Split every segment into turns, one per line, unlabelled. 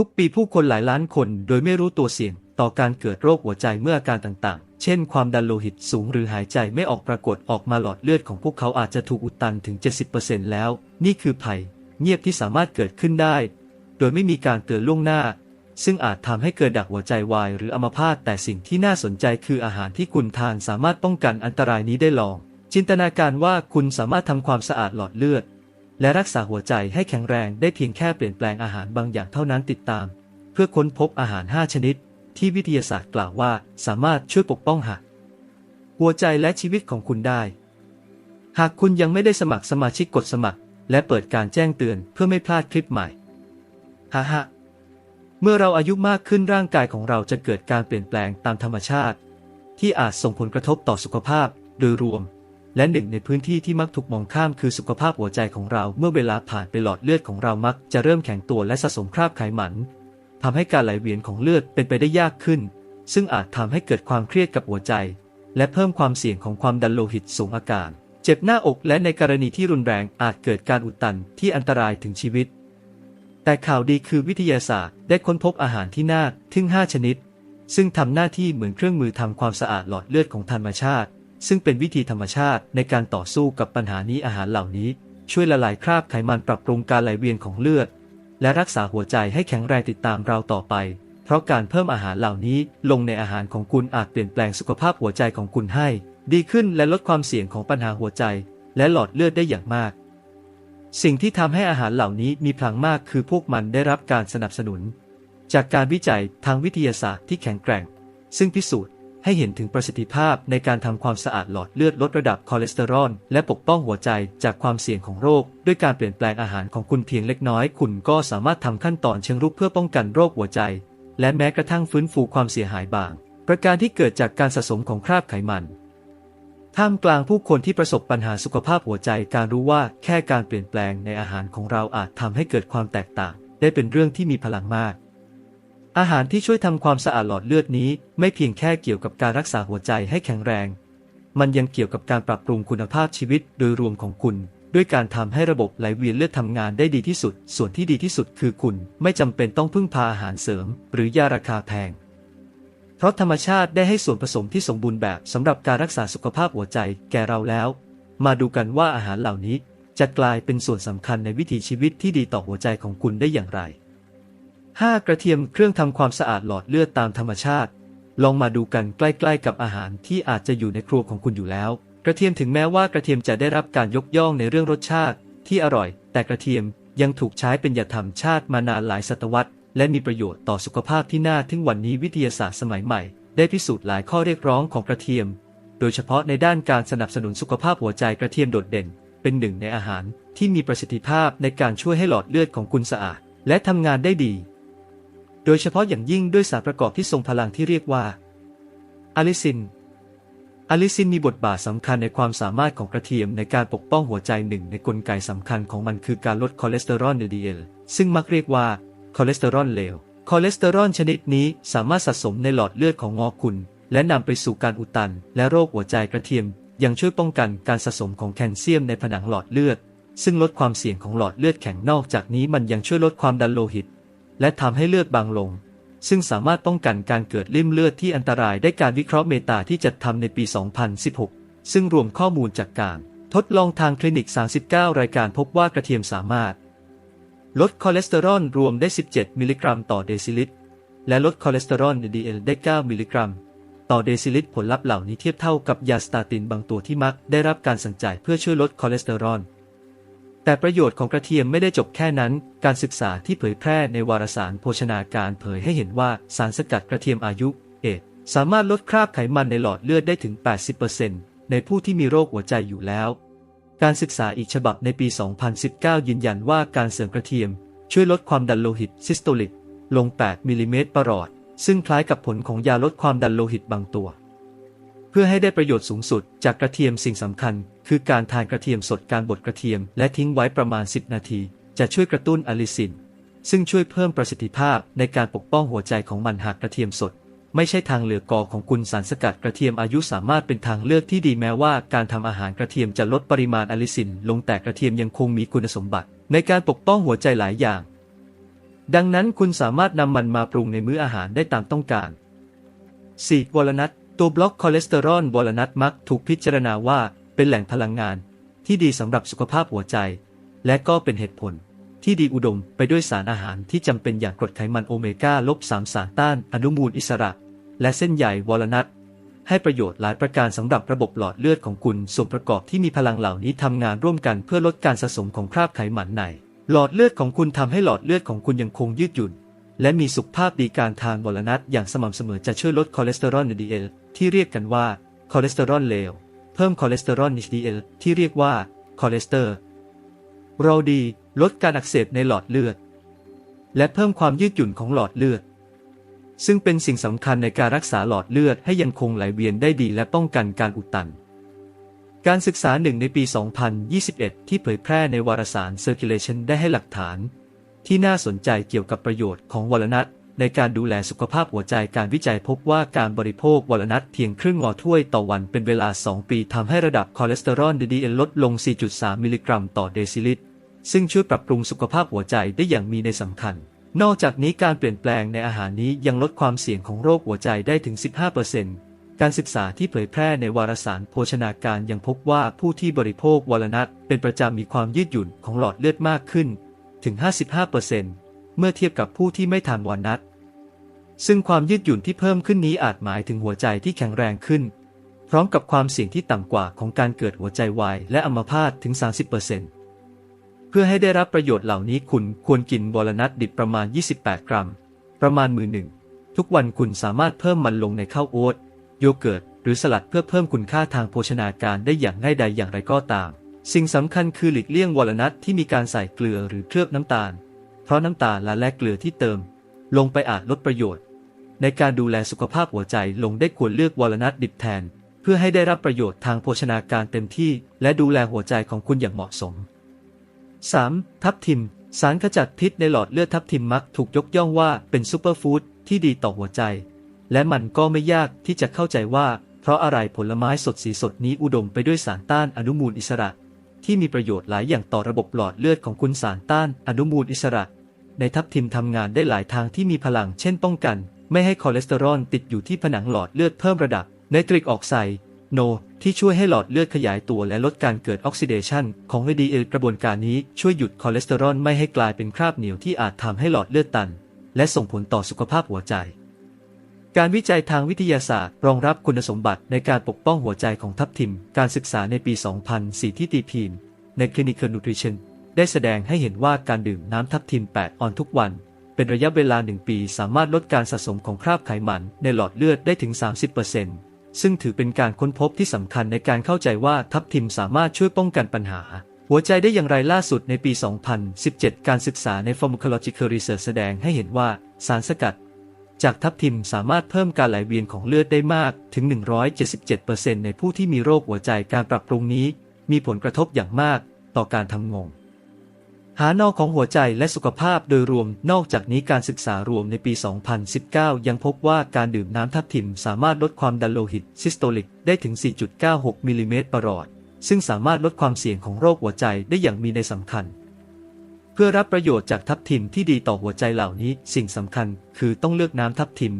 ทุกปีผู้คนหลายล้านคนโดยไม่รู้ตัวเสี่ยง ต่อการเกิดโรคหัวใจเมื่ออาการต่างๆ เช่น ความดันโลหิตสูงหรือหายใจไม่ออกปรากฏออกมาหลอดเลือดของพวกเขาอาจจะถูกอุดตันถึง 70%แล้ว นี่คือภัย เงียบที่สามารถเกิดขึ้นได้ โดยไม่มีการเตือนล่วงหน้า ซึ่งอาจทำให้เกิดดักหัวใจวายหรืออัมพาตแต่สิ่งที่น่าสนใจคืออาหารที่คุณทานสามารถป้องกันอันตรายนี้ได้ลอง จินตนาการว่าคุณสามารถทำความสะอาดหลอดเลือด และรักษาหัวใจให้แข็งแรงได้เพียงแค่เปลี่ยนแปลงอาหารบางอย่างเท่านั้นติดตาม เพื่อค้นพบอาหาร 5 ชนิด ที่วิทยาศาสตร์กล่าวว่าสามารถช่วยปกป้องหักหัวใจและชีวิตของคุณได้ หากคุณยังไม่ได้สมัครสมาชิกกดสมัคร และเปิดการแจ้งเตือนเพื่อไม่พลาดคลิปใหม่ฮ่าฮ่าเมื่อเราอายุมากขึ้นร่างกายของเราจะเกิดการเปลี่ยนแปลงตามธรรมชาติ ที่อาจส่งผลกระทบต่อสุขภาพโดยรวม และหนึ่งในพื้นที่ที่มักถูกมองข้ามคือสุขภาพหัวใจของเรา เมื่อเวลาผ่านไปหลอดเลือดของเรามักจะเริ่มแข็งตัวและสะสมคราบไขมันทำให้การไหลเวียนของเลือดเป็นไปได้ยากขึ้น ซึ่งอาจทำให้เกิดความเครียดกับหัวใจ และเพิ่มความเสี่ยงของความดันโลหิตสูงอาการเจ็บหน้าอกและในกรณีที่รุนแรงอาจเกิดการอุดตันที่อันตรายถึงชีวิต แต่ข่าวดีคือวิทยาศาสตร์ได้ค้นพบอาหารที่น่าทึ่ง5ชนิด ซึ่งทำหน้าที่เหมือนเครื่องมือทำความสะอาดหลอดเลือดของธรรมชาติ ซึ่งเป็นวิธีธรรมชาติในการต่อสู้กับปัญหานี้อาหารเหล่านี้ ช่วยละลายคราบไขมันปรับปรุงการไหลเวียนของเลือด และรักษาหัวใจให้แข็งแรงติดตามเราต่อไป เพราะการเพิ่มอาหารเหล่านี้ลงในอาหารของคุณอาจเปลี่ยนแปลงสุขภาพหัวใจของคุณให้ ดีขึ้นและลดความเสี่ยงของปัญหาหัวใจ และหลอดเลือดได้อย่างมาก สิ่งที่ทำให้อาหารเหล่านี้มีพลังมากคือพวกมันได้รับการสนับสนุน จากการวิจัยทางวิทยาศาสตร์ที่แข็งแกร่ง ซึ่งพิสูจน์ ให้เห็นถึงประสิทธิภาพในการทำความสะอาดหลอดเลือดลดระดับคอเลสเตอรอลและปกป้องหัวใจจากความเสี่ยงของโรค ด้วยการเปลี่ยนแปลงอาหารของคุณเพียงเล็กน้อย คุณก็สามารถทำขั้นตอนเชิงรุกเพื่อป้องกันโรคหัวใจ และแม้กระทั่งฟื้นฟูความเสียหายบาง ประการที่เกิดจากการสะสมของคราบไขมันท่ามกลางผู้คนที่ประสบปัญหาสุขภาพหัวใจการรู้ว่าแค่การเปลี่ยนแปลงในอาหารของเราอาจทำให้เกิดความแตกต่าง ได้เป็นเรื่องที่มีพลังมาก อาหารที่ช่วยทำความสะอาดหลอดเลือดนี้ไม่เพียงแค่เกี่ยวกับการรักษาหัวใจให้แข็งแรง มันยังเกี่ยวกับการปรับปรุงคุณภาพชีวิตโดยรวมของคุณ ด้วยการทำให้ระบบไหลเวียนเลือดทำงานได้ดีที่สุด ส่วนที่ดีที่สุดคือคุณไม่จำเป็นต้องพึ่งพาอาหารเสริม หรือยาราคาแพง เพราะธรรมชาติได้ให้ส่วนผสมที่สมบูรณ์แบบสำหรับการรักษาสุขภาพหัวใจแก่เราแล้ว มาดูกันว่าอาหารเหล่านี้จะกลายเป็นส่วนสำคัญในวิถีชีวิตที่ดีต่อหัวใจของคุณได้อย่างไร 5. กระเทียมเครื่องทำความสะอาดหลอดเลือดตามธรรมชาติ ลองมาดูกันใกล้ๆกับอาหารที่อาจจะอยู่ในครัวของคุณอยู่แล้ว กระเทียมถึงแม้ว่ากระเทียมจะได้รับการยกย่องในเรื่องรสชาติ ที่อร่อย แต่กระเทียมยังถูกใช้เป็นยาธรรมชาติมานานหลายศตวรรษ และมีประโยชน์ต่อสุขภาพที่น่าทึ่งวันนี้วิทยาศาสตร์สมัยใหม่ ได้พิสูจน์หลายข้อเรียกร้องของกระเทียม โดยเฉพาะในด้านการสนับสนุนสุขภาพหัวใจกระเทียมโดดเด่น เป็นหนึ่งในอาหารที่มีประสิทธิภาพในการช่วยให้หลอดเลือดของคุณสะอาด และทำงานได้ดี โดยเฉพาะอย่างยิ่งด้วยสารประกอบที่ทรงพลังที่เรียกว่าอะลิซินอะลิซินมีบทบาทสำคัญในความสามารถของกระเทียมในการปกป้องหัวใจหนึ่งในกลไกสำคัญของมันคือการลดคอเลสเตอรอล LDL ซึ่งมักเรียกว่าคอเลสเตอรอลเลวคอเลสเตอรอลชนิดนี้สามารถสะสมในหลอดเลือดของงอคุณ และนำไปสู่การอุดตัน และโรคหัวใจกระเทียม ยังช่วยป้องกันการสะสมของแคลเซียมในผนังหลอดเลือด ซึ่งลดความเสี่ยงของหลอดเลือดแข็งนอกจากนี้มันยังช่วยลดความดันโลหิต และทำให้เลือดบางลง ซึ่งสามารถป้องกันการเกิดริ่มเลือดที่อันตรายได้การวิเคราะห์เมตาที่จัดทำในปี 2016 ซึ่งรวมข้อมูลจากการทดลองทางคลินิก 39 รายการพบว่ากระเทียมสามารถ ลดคอเลสเตอรอลรวมได้ 17 มิลลิกรัมต่อเดซิลิตร และลดคอเลสเตอรอล LDL ได้ 9 มิลลิกรัม ต่อเดซิลิตรผลลัพธ์เหล่านี้เทียบเท่ากับยาสตาตินบางตัวที่มักได้รับการสั่งจ่ายเพื่อช่วยลดคอเลสเตอรอล แต่ประโยชน์ของกระเทียมไม่ได้จบแค่นั้น การศึกษาที่เผยแพร่ในวารสารโภชนาการเผยให้เห็นว่าสารสกัดกระเทียมอายุเอดสามารถลดคราบไขมันในหลอดเลือดได้ถึง 80%ในผู้ที่มีโรคหัวใจอยู่แล้ว การศึกษาอีกฉบับในปี 2019 ยืนยันว่าการเสริมกระเทียม ช่วยลดความดันโลหิตซิสโตลิก ลง 8 มิลลิเมตรประหลอด ซึ่งคล้ายกับผลของยาลดความดันโลหิตบางตัว พื่อให้ได้ประโยชน์สูงสุด จากกระเทียมสิ่งสำคัญ คือการทานกระเทียมสดการบดกระเทียมและทิ้งไว้ประมาณ 10 นาที จะช่วยกระตุ้นอะลิซิน ซึ่งช่วยเพิ่มประสิทธิภาพในการปกป้องหัวใจของมันหากกระเทียมสด ไม่ใช่ทางเหลือกกอของคุณสารสกัดกระเทียมอายุสามารถเป็นทางเลือกที่ดีแม้ว่าการทำอาหารกระเทียมจะลดปริมาณอะลิซิน ลงแต่กระเทียมยังคงมีคุณสมบัติ ในการปกป้องหัวใจหลายอย่าง ดังนั้นคุณสามารถนำมันมาปรุงในมื้ออาหารได้ตามต้องการ 4. วอลนัท ตัวบล็อกคอเลสเตอรอลวอลนัทมักถูกพิจารณาว่าเป็นแหล่งพลังงาน ที่ดีสำหรับสุขภาพหัวใจ และก็เป็นเหตุผล ที่ดีอุดมไปด้วยสารอาหารที่จำเป็นอย่างกรดไขมันโอเมก้าลบ3สารต้านอนุมูลอิสระ และเส้นใยวอลนัทให้ประโยชน์หลายประการสำหรับระบบหลอดเลือดของคุณส่วนประกอบที่มีพลังเหล่านี้ทำงานร่วมกันเพื่อลดการสะสมของคราบไขมันใน หลอดเลือดของคุณทำให้หลอดเลือดของคุณยังคงยืดหยุ่น และมีสุขภาพดีการทานวอลนัทอย่างสม่ำเสมอจะช่วยลดคอเลสเตอรอล LDL ที่เรียกกันว่าคอเลสเตอรอลเลว เพิ่มคอเลสเตอรอล HDL ที่เรียกว่าคอเลสเตอรอลดีลดการอักเสบในหลอดเลือด และเพิ่มความยืดหยุ่นของหลอดเลือด ซึ่งเป็นสิ่งสำคัญในการรักษาหลอดเลือดให้ยังคงไหลเวียนได้ดีและป้องกันการอุดตัน การศึกษาหนึ่งในปี 2021 ที่เผยแพร่ในวารสาร Circulation ได้ให้หลักฐาน ที่น่าสนใจเกี่ยวกับประโยชน์ของวอลนัทในการดูแลสุขภาพหัวใจการวิจัยพบว่าการบริโภควอลนัทเพียงครึ่งงอถ้วยต่อวันเป็นเวลา 2 ปีทำให้ระดับคอเลสเตอรอล LDL ลดลง 4.3 มิลลิกรัมต่อเดซิลิตร ซึ่งช่วยปรับปรุงสุขภาพหัวใจได้อย่างมีในสำคัญ นอกจากนี้การเปลี่ยนแปลงในอาหารนี้ยังลดความเสี่ยงของโรคหัวใจได้ถึง 15%การศึกษาที่เผยแพร่ในวารสารโภชนาการยังพบว่าผู้ที่บริโภควอลนัทเป็นประจำมีความยืดหยุ่นของหลอดเลือดมากขึ้น ถึง 55%เมื่อเทียบกับผู้ที่ไม่ทานวอลนัทซึ่งความยืดหยุ่นที่เพิ่มขึ้นนี้อาจหมายถึงหัวใจที่แข็งแรงขึ้น พร้อมกับความเสี่ยงที่ต่ำกว่าของการเกิดหัวใจวายและอัมพาตถึง 30%เพื่อให้ได้รับประโยชน์เหล่านี้คุณควรกินวอลนัทดิบประมาณ 28 กรัม ประมาณมือหนึ่งทุกวันคุณสามารถเพิ่มมันลงในข้าวโอ๊ตโยเกิร์ตหรือสลัดเพื่อเพิ่มคุณค่าทางโภชนาการได้อย่างง่ายดายอย่างไรก็ตาม สิ่งสำคัญคือหลีกเลี่ยงวอลนัทที่มีการใส่เกลือหรือเคลือบน้ำตาล เพราะน้ำตาลและและเกลือที่เติม ลงไปอาจลดประโยชน์ ในการดูแลสุขภาพหัวใจลงได้ควรเลือกวอลนัทดิบแทน เพื่อให้ได้รับประโยชน์ทางโภชนาการเต็มที่ และดูแลหัวใจของคุณอย่างเหมาะสม 3. ทับทิม สารขจัดพิษในหลอดเลือดทับทิมมักถูกยกย่องว่าเป็นซูเปอร์ฟู้ดที่ดีต่อหัวใจ และมันก็ไม่ยากที่จะเข้าใจว่า เพราะอะไรผลไม้สดสีสดนี้อุดมไปด้วยสารต้านอนุมูลอิสระ ที่มีประโยชน์หลายอย่างต่อระบบหลอดเลือดของคุณสารต้านอนุมูลอิสระ ในทับทิมทำงานได้หลายทางที่มีพลังเช่นป้องกัน ไม่ให้คอเลสเตอรอลติดอยู่ที่ผนังหลอดเลือดเพิ่มระดับไนตริกออกไซด์โน ที่ช่วยให้หลอดเลือดขยายตัวและลดการเกิดออกซิเดชันของ LDL กระบวนการนี้ช่วยหยุดคอเลสเตอรอลไม่ให้กลายเป็นคราบเหนียวที่อาจทำให้หลอดเลือดตัน และส่งผลต่อสุขภาพหัวใจ การวิจัยทางวิทยาศาสตร์ รองรับคุณสมบัติในการปกป้องหัวใจของทับทิม การศึกษาในปี 2004 ที่ตีพิมพ์ใน Clinical Nutrition ได้แสดงให้เห็นว่าการดื่มน้ำทับทิม 8 ออนทุกวัน เป็นระยะเวลา 1 ปี สามารถลดการสะสมของคราบไขมันในหลอดเลือดได้ถึง 30%ซึ่งถือเป็นการค้นพบที่สำคัญในการเข้าใจว่าทับทิมสามารถช่วยป้องกันปัญหา หัวใจได้อย่างไรล่าสุดในปี 2017 การศึกษาใน Pharmacological Research แสดงให้เห็นว่าสารสกัด จากทับทิมสามารถเพิ่มการไหลเวียนของเลือดได้มากถึง 177%ในผู้ที่มีโรคหัวใจการปรับปรุงนี้ มีผลกระทบอย่างมากต่อการทำงง หานอกของหัวใจและสุขภาพโดยรวมนอกจากนี้การศึกษารวมในปี 2019 ยังพบว่าการดื่มน้ำทับทิมสามารถลดความดันโลหิตซิสโตลิกได้ถึง 4.96 มิลลิเมตรประหลอด ซึ่งสามารถลดความเสี่ยงของโรคหัวใจได้อย่างมีในสำคัญ พื่อรับประโยชน์จากทับทิมที่ดีต่อหัวใจเหล่านี้ สิ่งสำคัญคือต้องเลือกน้ำทับทิม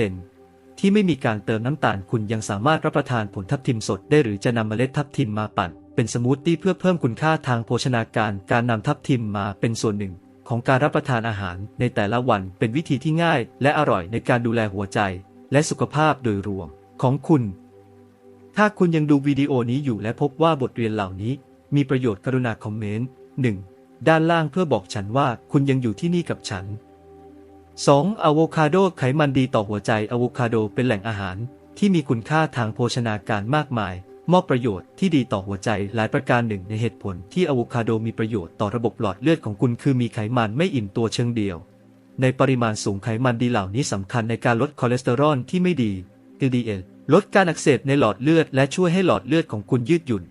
100%ที่ไม่มีการเติมน้ำตาลคุณยังสามารถรับประทานผลทับทิมสดได้หรือจะนำเมล็ดทับทิมมาปั่น เป็นสมูทตี้เพื่อเพิ่มคุณค่าทางโภชนาการการนำทับทิมมาเป็นส่วนหนึ่ง ของการรับประทานอาหารในแต่ละวันเป็นวิธีที่ง่าย และอร่อยในการดูแลหัวใจ และสุขภาพโดยรวม ของคุณ ถ้าคุณยังดูวิดีโอนี้อยู่และพบว่าบทเรียนเหล่านี้ มีประโยชน์กรุณาคอมเมนต์ 1. ด้านล่างเพื่อบอกฉันว่าคุณยังอยู่ที่นี่กับฉัน 2. อะโวคาโดไขมันดีต่อหัวใจอะโวคาโดเป็นแหล่งอาหาร ที่มีคุณค่าทางโภชนาการมากมาย มอบประโยชน์ที่ดีต่อหัวใจหลายประการหนึ่งในเหตุผลที่อะโวคาโดมีประโยชน์ต่อระบบหลอดเลือดของคุณคือมีไขมันไม่อิ่มตัวเชิงเดียว ในปริมาณสูงไขมันดีเหล่านี้สำคัญในการลดคอเลสเตอรอลที่ไม่ดี LDL ลดการอักเสบในหลอดเลือดและช่วยให้หลอดเลือดของคุณยืดหยุ่น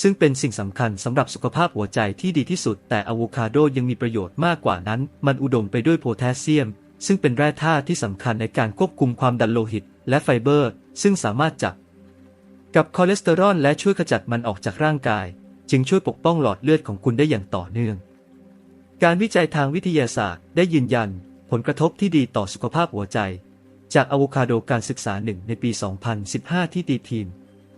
ซึ่งเป็นสิ่งสำคัญสำหรับสุขภาพหัวใจที่ดีที่สุด แต่อะโวคาโดยังมีประโยชน์มากกว่านั้น มันอุดมไปด้วยโพแทสเซียม ซึ่งเป็นแร่ธาตุที่สำคัญในการควบคุมความดันโลหิต และไฟเบอร์ ซึ่งสามารถจับกับคอเลสเตอรอลและช่วยขจัดมันออกจากร่างกาย จึงช่วยปกป้องหลอดเลือดของคุณได้อย่างต่อเนื่อง การวิจัยทางวิทยาศาสตร์ได้ยืนยัน ผลกระทบที่ดีต่อสุขภาพหัวใจ จากอะโวคาโดการศึกษาหนึ่งในปี 2015 ที่ตีทีม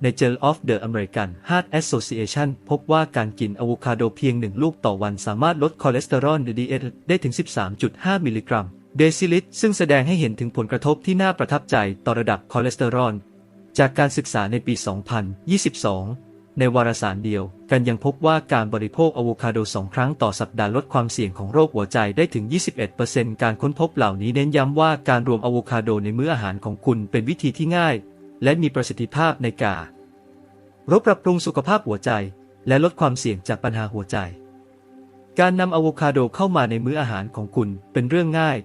ใน Journal of the American Heart Association พบว่าการกินอะโวคาโดเพียงหนึ่งลูกต่อวันสามารถลดคอเลสเตอรอล LDL ได้ถึง 13.5 มิลลิกรัมเดซิลิตรซึ่งแสดงให้เห็นถึงผลกระทบที่น่าประทับใจต่อระดับคอเลสเตอรอล จากการศึกษาในปี 2022 ในวารสารเดียวกันยังพบว่าการบริโภคอะโวคาโดสองครั้งต่อสัปดาห์ลดความเสี่ยงของโรคหัวใจได้ถึง 21%การค้นพบเหล่านี้เน้นย้ำว่าการรวมอะโวคาโดในมื้ออาหารของคุณเป็นวิธีที่ง่าย และมีประสิทธิภาพในการรบปรับปรุงสุขภาพหัวใจ และลดความเสี่ยงจากปัญหาหัวใจ การนำอะโวคาโดเข้ามาในมื้ออาหารของคุณเป็นเรื่องง่าย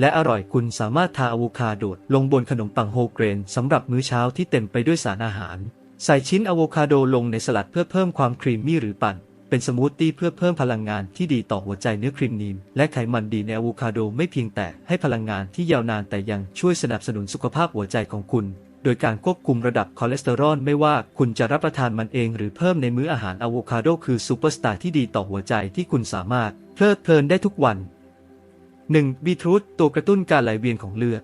และอร่อยคุณสามารถทาอะโวคาโดลงบนขนมปังโฮเกรนสำหรับมื้อเช้าที่เต็มไปด้วยสารอาหาร ใส่ชิ้นอะโวคาโดลงในสลัดเพื่อเพิ่มความครีมมี่หรือปั่นเป็นสมูทตี้เพื่อเพิ่มพลังงานที่ดีต่อหัวใจเนื้อครีมนีม และไขมันดีในอะโวคาโดไม่เพียงแต่ให้พลังงานที่ยาวนานแต่ยังช่วยสนับสนุนสุขภาพหัวใจของคุณ โดยการควบคุมระดับคอเลสเตอรอลไม่ว่าคุณจะรับประทานมันเองหรือเพิ่มในมื้ออาหารอะโวคาโดคือซูเปอร์สตาร์ที่ดีต่อหัวใจที่คุณสามารถเพลิดเพลินได้ทุกวัน 1. บีทรูทตัวกระตุ้นการไหลเวียนของเลือด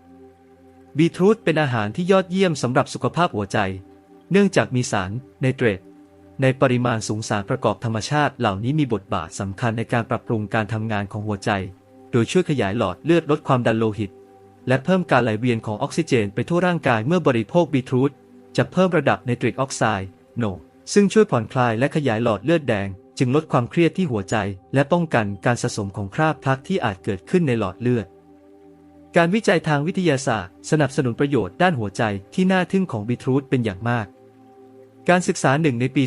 บีทรูทเป็นอาหารที่ยอดเยี่ยมสำหรับสุขภาพหัวใจ เนื่องจากมีสารไนเตรตในปริมาณสูงสารประกอบธรรมชาติเหล่านี้มีบทบาทสำคัญในการปรับปรุงการทำงานของหัวใจ โดยช่วยขยายหลอดเลือดลดความดันโลหิต และเพิ่มการไหลเวียนของออกซิเจนไปทั่วร่างกายเมื่อบริโภคบีทรูทจะเพิ่มระดับไนตริกออกไซด์โนซึ่งช่วยผ่อนคลายและขยายหลอดเลือดแดง จึงลดความเครียดที่หัวใจ และป้องกันการสะสมของคราบพลักที่อาจเกิดขึ้นในหลอดเลือด การวิจัยทางวิทยาศาสตร์ สนับสนุนประโยชน์ด้านหัวใจที่น่าทึ่งของบีทรูทเป็นอย่างมาก การศึกษาหนึ่งในปี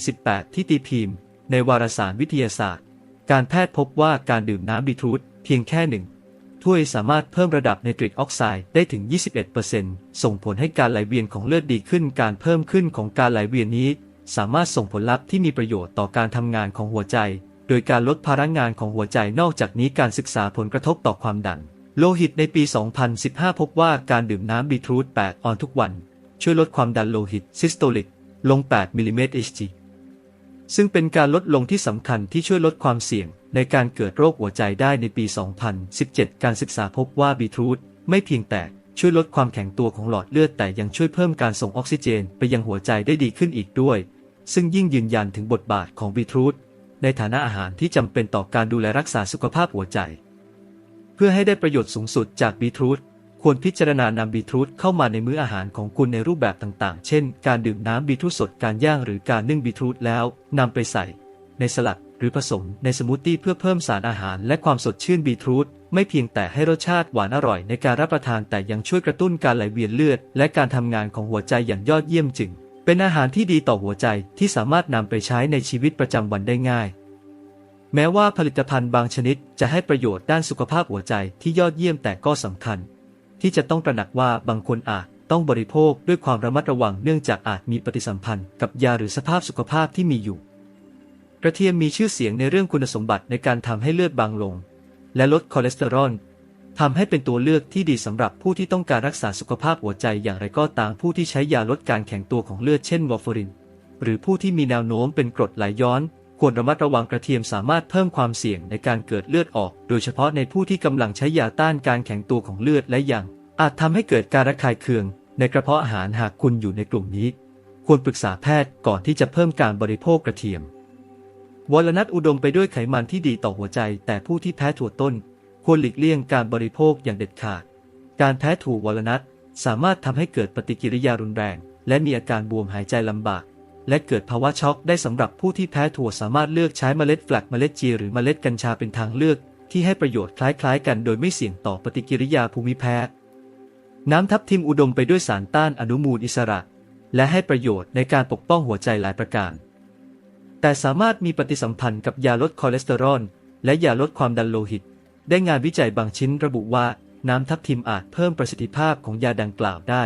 2018 ที่ตีพิมพ์ ในวารสารวิทยาศาสตร์ การแพทย์พบว่าการดื่มน้ำบีทรูทเพียงแค่หนึ่ง ถ้วยสามารถเพิ่มระดับไนตริกออกไซด์ได้ถึง 21%ส่งผลให้การไหลเวียนของเลือดดีขึ้น การเพิ่มขึ้นของการไหลเวียนนี้ สามารถส่งผลลัพธ์ที่มีประโยชน์ต่อการทำงานของหัวใจ โดยการลดพลังงานของหัวใจนอกจากนี้การศึกษาผลกระทบต่อความดัน โลหิตในปี 2015 พบว่าการดื่มน้ำบีทรูท 8 ออนทุกวัน ช่วยลดความดันโลหิตซิสโตลิกลง 8มิลลิเมตร Hg ซึ่งเป็นการลดลงที่สำคัญที่ช่วยลดความเสี่ยง ในการเกิดโรคหัวใจได้ในปี 2017 การศึกษาพบว่าบีทรูทไม่เพียงแต่ช่วยลดความแข็งตัวของหลอดเลือดแต่ยังช่วยเพิ่มการส่งออกซิเจนไปยังหัวใจได้ดีขึ้นอีกด้วย ซึ่งยิ่งยืนยันถึงบทบาทของบีทรูทในฐานะอาหารที่จำเป็นต่อการดูแลรักษาสุขภาพหัวใจ เพื่อให้ได้ประโยชน์สูงสุดจากบีทรูท ควรพิจารณานำบีทรูทเข้ามาในมื้ออาหารของคุณในรูปแบบต่างๆ เช่น การดื่มน้ำบีทรูทสด การย่างหรือการนึ่งบีทรูทแล้วนำไปใส่ ในสลัดหรือผสมในสมูทตี้เพื่อเพิ่มสารอาหารและความสดชื่นบีทรูทไม่เพียงแต่ให้รสชาติหวานอร่อยในการรับประทานแต่ยังช่วยกระตุ้นการไหลเวียนเลือด และการทำงานของหัวใจอย่างยอดเยี่ยมจึง เป็นอาหารที่ดีต่อหัวใจที่สามารถนำไปใช้ในชีวิตประจำวันได้ง่าย แม้ว่าผลิตภัณฑ์บางชนิดจะให้ประโยชน์ด้านสุขภาพหัวใจที่ยอดเยี่ยมแต่ก็สำคัญ ที่จะต้องตระหนักว่าบางคนอาจต้องบริโภคด้วยความระมัดระวังเนื่องจากอาจมีปฏิสัมพันธ์กับยาหรือสภาพสุขภาพที่มีอยู่ กระเทียมมีชื่อเสียงในเรื่องคุณสมบัติในการทำให้เลือดบางลง และลดคอเลสเตอรอลทำให้เป็นตัวเลือกที่ดีสำหรับผู้ที่ต้องการรักษาสุขภาพหัวใจอย่างไรก็ตามผู้ที่ใช้ยาลดการแข็งตัวของเลือดเช่นวอร์ฟริน หรือผู้ที่มีแนวโน้มเป็นกรดไหลย้อน ควรระมัดระวังกระเทียมสามารถเพิ่มความเสี่ยงในการเกิดเลือดออก โดยเฉพาะในผู้ที่กำลังใช้ยาต้านการแข็งตัวของเลือดและยัง อาจทำให้เกิดการระคายเคือง ในกระเพาะอาหารหากคุณอยู่ในกลุ่มนี้ ควรปรึกษาแพทย์ก่อนที่จะเพิ่มการบริโภคกระเทียมวอลนัทอุดมไปด้วยไขมันที่ดีต่อหัวใจ แต่ผู้ที่แพ้ถั่วต้น ควรหลีกเลี่ยงการบริโภคอย่างเด็ดขาด การแพ้ถั่ววอลนัทสามารถทำให้เกิดปฏิกิริยารุนแรง และมีอาการบวมหายใจลำบาก และเกิดภาวะช็อกได้สำหรับผู้ที่แพ้ถั่วสามารถเลือกใช้เมล็ดแฟลกเมล็ดจีหรือเมล็ดกัญชาเป็นทางเลือก ที่ให้ประโยชน์คล้ายๆ กันโดยไม่เสี่ยงต่อปฏิกิริยาภูมิแพ้ น้ำทับทิมอุดมไปด้วยสารต้านอนุมูลอิสระ และให้ประโยชน์ในการปกป้องหัวใจหลายประการ แต่สามารถมีปฏิสัมพันธ์กับยาลดคอเลสเตอรอลและยาลดความดันโลหิต ได้งานวิจัยบางชิ้นระบุว่าน้ำทับทิมอาจเพิ่มประสิทธิภาพของยาดังกล่าวได้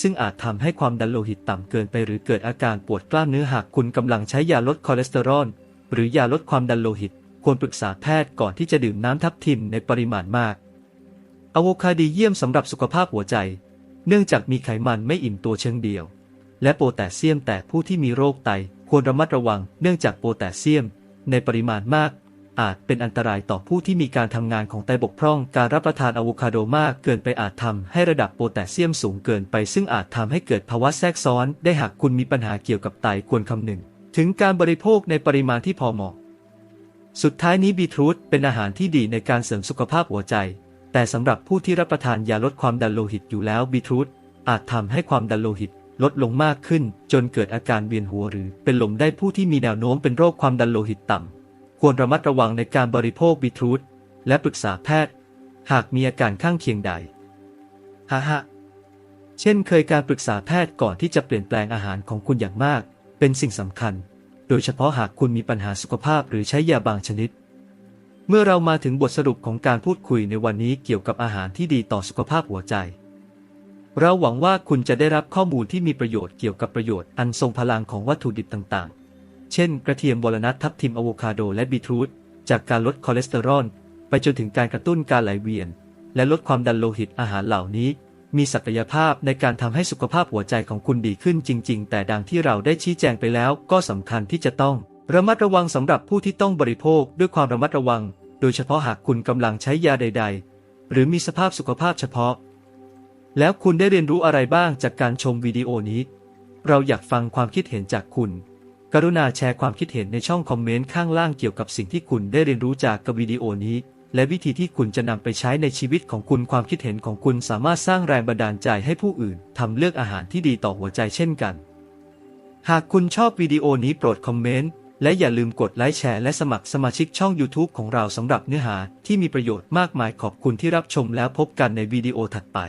ซึ่งอาจทำให้ความดันโลหิตต่ำเกินไปหรือเกิดอาการปวดกล้ามเนื้อหากคุณกำลังใช้ยาลดคอเลสเตอรอลหรือยาลดความดันโลหิต ควรปรึกษาแพทย์ก่อนที่จะดื่มน้ำทับทิมในปริมาณมากอะโวคาดีเยี่ยมสำหรับสุขภาพหัวใจ เนื่องจากมีไขมันไม่อิ่มตัวเชิงเดียว และโพแทสเซียมแต่ผู้ที่มีโรคไตควรระมัดระวังเนื่องจากโพแทสเซียม ในปริมาณมาก อาจเป็นอันตรายต่อผู้ที่มีการทำงานของไตบกพร่อง การรับประทานอะโวคาโดมากเกินไปอาจทำให้ระดับโพแทสเซียมสูงเกินไป ซึ่งอาจทำให้เกิดภาวะแทรกซ้อน ได้หากคุณมีปัญหาเกี่ยวกับไตควรคำนึง ถึงการบริโภคในปริมาณที่พอเหมาะ สุดท้ายนี้บีทรูทเป็นอาหารที่ดีในการเสริมสุขภาพหัวใจ แต่สำหรับผู้ที่รับประทานยาลดความดันโลหิตอยู่แล้วบีทรูทอาจทำให้ความดันโลหิตลดลงมากขึ้น จนเกิดอาการเวียนหัวหรือเป็นลมได้ผู้ที่มีแนวโน้มเป็นโรคความดันโลหิตต่ำ ควรระมัดระวังในการบริโภคบีทรูทและปรึกษาแพทย์ หากมีอาการข้างเคียงใดฮ่าฮะเช่นเคยการปรึกษาแพทย์ก่อนที่จะเปลี่ยนแปลงอาหารของคุณอย่างมาก เป็นสิ่งสำคัญ โดยเฉพาะหากคุณมีปัญหาสุขภาพหรือใช้ยาบางชนิด เมื่อเรามาถึงบทสรุปของการพูดคุยในวันนี้เกี่ยวกับอาหารที่ดีต่อสุขภาพหัวใจ เราหวังว่าคุณจะได้รับข้อมูลที่มีประโยชน์เกี่ยวกับประโยชน์อันทรงพลังของวัตถุดิบต่าง เช่น กระเทียมวอลนัททับทิมอะโวคาโด และบีทรูทจากการลดคอเลสเตอรอลไปจนถึงการกระตุ้นการไหลเวียน และลดความดันโลหิตอาหารเหล่านี้ มีศักยภาพในการทำให้สุขภาพหัวใจของคุณดีขึ้นจริง ๆ แต่ดังที่เราได้ชี้แจงไปแล้วก็สำคัญที่จะต้อง ระมัดระวังสำหรับผู้ที่ต้องบริโภคด้วยความระมัดระวัง โดยเฉพาะหากคุณกำลังใช้ยาใด ๆ หรือมีสภาพสุขภาพเฉพาะ แล้วคุณได้เรียนรู้อะไรบ้างจากการชมวิดีโอนี้ เราอยากฟังความคิดเห็นจากคุณ กรุณาแชร์ความคิดเห็นในช่องคอมเมนต์ข้างล่างเกี่ยวกับสิ่งที่คุณได้เรียนรู้จากกับวิดีโอนี้ และวิธีที่คุณจะนำไปใช้ในชีวิตของคุณความคิดเห็นของคุณสามารถสร้างแรงบันดาลใจให้ผู้อื่นทำเลือกอาหารที่ดีต่อหัวใจเช่นกัน หากคุณชอบวิดีโอนี้โปรดคอมเมนต์และอย่าลืมกดไลค์แชร์และสมัครสมาชิกช่อง YouTube ของเราสำหรับเนื้อหาที่มีประโยชน์มากมายขอบคุณที่รับชมแล้วพบกันในวิดีโอถัดไป